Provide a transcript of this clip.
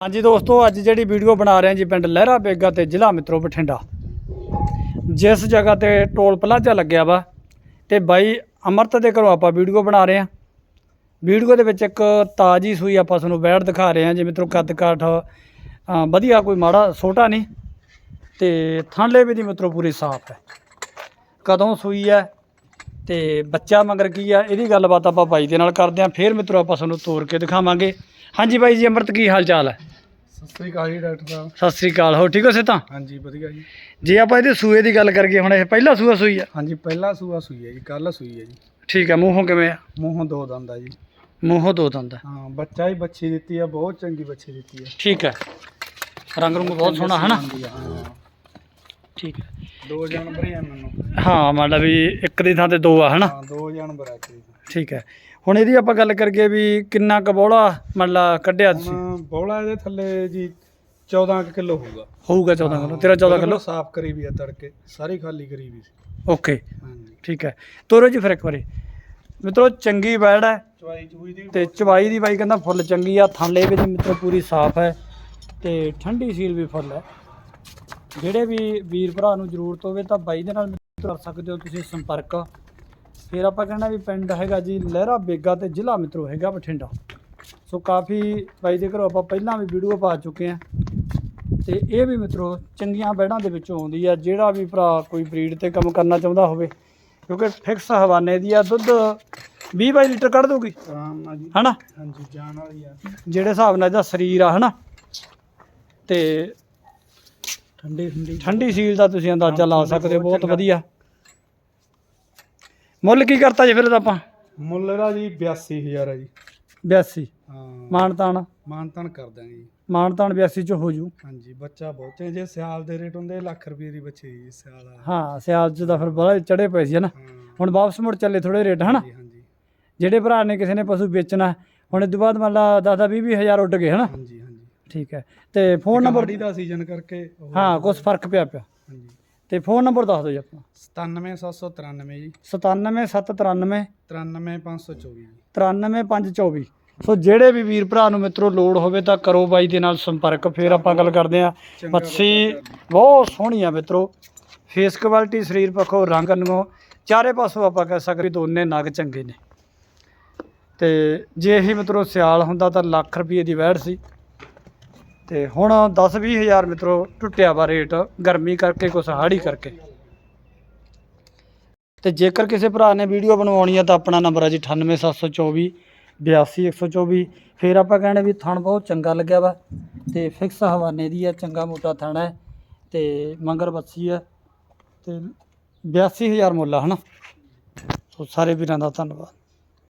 ਹਾਂਜੀ ਦੋਸਤੋ, ਅੱਜ ਜਿਹੜੀ ਵੀਡੀਓ ਬਣਾ ਰਹੇ ਹਾਂ ਜੀ ਪਿੰਡ ਲਹਿਰਾ ਬੇਗਾ ਤੇ ਜ਼ਿਲ੍ਹਾ ਮਿੱਤਰੋ ਬਠਿੰਡਾ। ਜਿਸ ਜਗ੍ਹਾ ਤੇ ਟੋਲ ਪਲਾਜ਼ਾ ਲੱਗਿਆ ਵਾ ਤੇ ਬਾਈ ਅਮਰਤ ਦੇ ਘਰੋਂ ਆਪਾਂ ਵੀਡੀਓ ਬਣਾ ਰਹੇ ਹਾਂ। ਵੀਡੀਓ ਦੇ ਵਿੱਚ ਇੱਕ ਤਾਜੀ ਸੂਈ ਆਪਾਂ ਤੁਹਾਨੂੰ ਬੈੜ ਦਿਖਾ ਰਹੇ ਹਾਂ ਜੀ ਮਿੱਤਰੋ ਕੱਦ ਕਾਠ ਵਧੀਆ ਕੋਈ ਮਾੜਾ ਛੋਟਾ ਨਹੀਂ ਤੇ ਥਣਲੇ ਵੀ ਦੀ ਮਿੱਤਰੋ ਪੂਰੀ ਸਾਫ਼ ਹੈ। ਕਦੋਂ ਸੂਈ ਹੈ ਤੇ ਬੱਚਾ ਮਗਰ ਕੀ ਆ ਇਹਦੀ ਗੱਲਬਾਤ ਆਪਾਂ ਬਾਈ ਦੇ ਨਾਲ ਕਰਦੇ ਹਾਂ, ਫਿਰ ਮਿੱਤਰੋ ਆਪਾਂ ਤੁਹਾਨੂੰ ਤੋੜ ਕੇ ਦਿਖਾਵਾਂਗੇ। ਹਾਂਜੀ ਬਾਈ ਜੀ, ਅਮਰਤ ਕੀ ਹਾਲ ਚਾਲ ਹੈ? ਸਤਿ ਸ੍ਰੀ ਅਕਾਲ ਜੀ ਡਾਕਟਰ ਸਾਹਿਬ। ਸਤਿ ਸ੍ਰੀ ਅਕਾਲ ਹੋ ਠੀਕ ਹੋ ਸੇ ਤਾਂ ਹਾਂਜੀ ਵਧੀਆ ਜੀ। ਜੇ ਆਪਾਂ ਇਹਦੇ ਸੂਏ ਦੀ ਗੱਲ ਕਰੀਏ ਹੁਣ ਇਹ ਪਹਿਲਾ ਸੂਆ ਸੂਈ ਆ? ਹਾਂਜੀ ਪਹਿਲਾ ਸੂਆ ਸੂਈ ਹੈ ਜੀ ਕੱਲ ਸੂਈ ਹੈ ਜੀ। ਠੀਕ ਹੈ ਮੂੰਹੋਂ ਕਿਵੇਂ ਆ? ਮੂੰਹੋਂ ਦੋ ਦੰਦ ਆ ਜੀ। ਮੂੰਹੋਂ ਦੋ ਦੰਦ ਆ। ਹਾਂ ਬੱਚਾ ਹੀ ਬੱਚੀ ਦਿੱਤੀ ਆ ਬਹੁਤ ਚੰਗੀ ਬੱਚੀ ਦਿੱਤੀ ਆ। ਠੀਕ ਹੈ ਰੰਗ ਰੁੰਗ ਬਹੁਤ ਸੋਹਣਾ ਹੈ। ਨਾ ਠੀਕ ਹੈ ਦੋ ਜਾਨਵਰ ਆ ਮੈਨੂੰ। ਹਾਂ ਮਤਲਬ ਵੀ ਇੱਕ ਦੀ ਥਾਂ ਤੇ ਦੋ ਆ ਹਨਾ? ਹਾਂ ਦੋ ਜਾਨਵਰ ਆ ਠੀਕ ਹੈ ਹੁਣ ਇਹਦੀ ਆਪਾਂ ਗੱਲ ਕਰੀਏ ਵੀ ਕਿੰਨਾ ਕਬੋਲਾ ਮਤਲਬ ਕੱਢਿਆ ਤੁਸੀਂ? ਹੁਣ ਬੋਲਾ ਇਹਦੇ ਥੱਲੇ ਜੀ 14 ਕਿਲੋ ਹੋਊਗਾ। ਹੋਊਗਾ 14 ਕਿਲੋ ਤੇਰਾ 14 ਕਿਲੋ? ਸਾਫ਼ ਕਰੀ ਵੀ ਆ ਤੜਕੇ ਸਾਰੀ ਖਾਲੀ ਕਰੀ ਵੀ ਸੀ। ਓਕੇ ਹਾਂਜੀ। ਠੀਕ ਹੈ। ਤੋਰੋ ਜੀ ਫਿਰ ਇੱਕ ਵਾਰੀ। ਮਿੱਤਰੋ ਚੰਗੀ ਬੈੜ ਹੈ। ਚਵਾਈ ਚੂਈ ਦੀ ਤੇ ਚਵਾਈ ਦੀ ਬਾਈ ਕਹਿੰਦਾ ਫੁੱਲ ਚੰਗੀ ਆ ਥਾਲੇ ਵੀ ਮਿੱਤਰੋ ਪੂਰੀ ਸਾਫ਼ ਹੈ। ਤੇ ਠੰਡੀ ਸੀਲ ਵੀ ਫੁੱਲ ਹੈ। ਜਿਹੜੇ ਵੀ ਵੀਰ ਭਰਾ ਨੂੰ ਜ਼ਰੂਰਤ ਹੋਵੇ ਤਾਂ ਬਾਈ ਦੇ ਨਾਲ ਕਰ ਸਕਦੇ ਹੋ ਤੁਸੀਂ ਸੰਪਰਕ। ਫਿਰ ਆਪਾਂ ਕਹਿਣਾ ਵੀ ਪਿੰਡ ਹੈਗਾ ਜੀ ਲਹਿਰਾ ਬੇਗਾ ਤੇ ਜ਼ਿਲ੍ਹਾ ਮਿੱਤਰੋ ਹੈਗਾ ਬਠਿੰਡਾ। ਸੋ ਕਾਫੀ ਬਾਈ ਦੇ ਘਰੋਂ ਆਪਾਂ ਪਹਿਲਾਂ ਵੀ ਵੀਡੀਓ ਪਾ ਚੁੱਕੇ ਆ ਤੇ ਇਹ ਵੀ ਮਿੱਤਰੋ ਚੰਗੀਆਂ ਬੈੜਾਂ ਦੇ ਵਿੱਚੋਂ ਆਉਂਦੀ ਆ ਜਿਹੜਾ ਵੀ ਭਰਾ ਕੋਈ ਬਰੀਡ ਤੇ ਕੰਮ ਕਰਨਾ ਚਾਹੁੰਦਾ ਹੋਵੇ ਕਿਉਂਕਿ ਫਿਕਸ ਹਵਾਨੇ ਦੀ ਆ ਦੁੱਧ 20 22 ਲੀਟਰ ਕੱਢ ਦੂਗੀ ਆਰਾਮ ਨਾਲ ਜੀ। ਹਨਾ? ਹਾਂਜੀ ਜਾਨ ਵਾਲੀ ਆ। ਜਿਹੜੇ ਹਿਸਾਬ ਨਾਲ ਇਹਦਾ ਸਰੀਰ ਆ ਹਨਾ? ਤੇ ਠੰਡੀ ਠੰਡੀ ਠੰਡੀ ਸੀਲ ਦਾ ਤੁਸੀਂ ਅੰਦਾਜ਼ਾ ਲਾ ਸਕਦੇ ਹੋ ਬਹੁਤ ਵਧੀਆ। ਮੁੱਲ ਕੀ ਕਰਤਾ ਜੀ ਫਿਰ ਇਹਦਾ ਆਪਾਂ? ਮੁੱਲ ਇਹਦਾ ਜੀ 82000 ਹੈ ਜੀ। 82 ਹਾਂ। ਮਾਨਤਾਨ। ਮਾਨਤਨ ਕਰ ਦਾਂਗੇ ਜੀ। ਮਾਨਤਾਨ 82 ਚ ਹੋ ਜੂ। ਹਾਂਜੀ ਬੱਚਾ ਬਹੁਤ ਜੇ ਸਿਆਲ ਦੇ ਰੇਟ ਹੁੰਦੇ ਲੱਖ ਰੁਪਏ ਦੀ ਬੱਚੀ ਜੀ ਸਿਆਲ ਆ। ਹਾਂ ਸਿਆਲ ਚ ਤਾਂ ਫਿਰ ਬੜਾ ਚੜੇ ਪਏ ਸੀ ਹਨਾ ਹੁਣ ਵਾਪਸ ਮੁੜ ਚੱਲੇ ਥੋੜੇ ਰੇਟ ਹਨਾ ਹਾਂਜੀ ਹਾਂਜੀ। ਜਿਹੜੇ ਭਰਾ ਨੇ ਕਿਸੇ ਨੇ ਪਸ਼ੂ ਵੇਚਣਾ ਹੁਣ ਇਸ ਤੋਂ ਬਾਅਦ ਮੰਨ ਲਾ 10 10 20 ਹਜ਼ਾਰ ਉੱਡ ਗਏ ਹਨਾ ਹਾਂਜੀ ਹਾਂਜੀ। ਠੀਕ ਹੈ। ਤੇ ਫੋਨ ਨੰਬਰ ਦਾ ਸੀਜ਼ਨ ਕਰਕੇ ਹਾਂ ਕੁਝ ਫ਼ਰਕ ਪਿਆ ਪਿਆ। ਹਾਂਜੀ। ਤੇ ਫੋਨ ਨੰਬਰ ਦੱਸ ਦਿਓ ਜੀ ਆਪਣਾ। 97793 ਜੀ। 97793 93524 ਜੀ। 93524 ਸੋ ਜਿਹੜੇ ਵੀ ਵੀਰ ਭਰਾ ਨੂੰ ਮਿੱਤਰੋ ਲੋੜ ਹੋਵੇ ਤਾਂ ਕਰੋ ਬਾਈ ਦੇ ਨਾਲ ਸੰਪਰਕ। ਫਿਰ ਆਪਾਂ ਗੱਲ ਕਰਦੇ ਆ ਮੱਛੀ ਬਹੁਤ ਸੋਹਣੀ ਆ ਮਿੱਤਰੋ। ਫੇਸ ਕੁਆਲਿਟੀ ਸਰੀਰ ਪੱਖੋਂ ਰੰਗ ਨੂੰ ਚਾਰੇ ਪਾਸੋਂ ਆਪਾਂ ਕਹਿ ਸਕਦੇ ਦੋਨੇ ਨਗ ਚੰਗੇ ਨੇ। ਤੇ ਜੇ ਇਹ ਮਿੱਤਰੋ ਸਿਆਲ ਹੁੰਦਾ ਤਾਂ ਲੱਖ ਰੁਪਏ ਦੀ ਵੈੜ ਸੀ। ਤੇ ਹੁਣ 10 20 ਹਜ਼ਾਰ ਮਿੱਤਰੋ ਟੁੱਟਿਆ ਵਾ ਰੇਟ, ਗਰਮੀ ਕਰਕੇ ਕੁਛ ਹਾੜੀ ਕਰਕੇ। ਤੇ ਜੇਕਰ ਕਿਸੇ ਭਰਾ ਨੇ ਵੀਡੀਓ ਬਣਵਾਉਣੀ ਆ ਤਾਂ ਆਪਣਾ ਨੰਬਰ ਹੈ ਜੀ 98724 82124 ਫਿਰ ਆਪਾਂ ਕਹਿੰਦੇ ਵੀ ਥਣ ਬਹੁਤ ਚੰਗਾ ਲੱਗਿਆ ਵਾ ਤੇ ਫਿਕਸ ਹਵਾਨੇ ਦੀ ਆ, ਚੰਗਾ ਮੋਟਾ ਥਣ ਹੈ ਤੇ ਮੰਗਰ ਬੱਸੀ ਹੈ ਤੇ 82000 ਮੁੱਲ ਆ, ਹਨਾ? ਸੋ ਸਾਰੇ ਵੀਰਾਂ ਦਾ ਧੰਨਵਾਦ।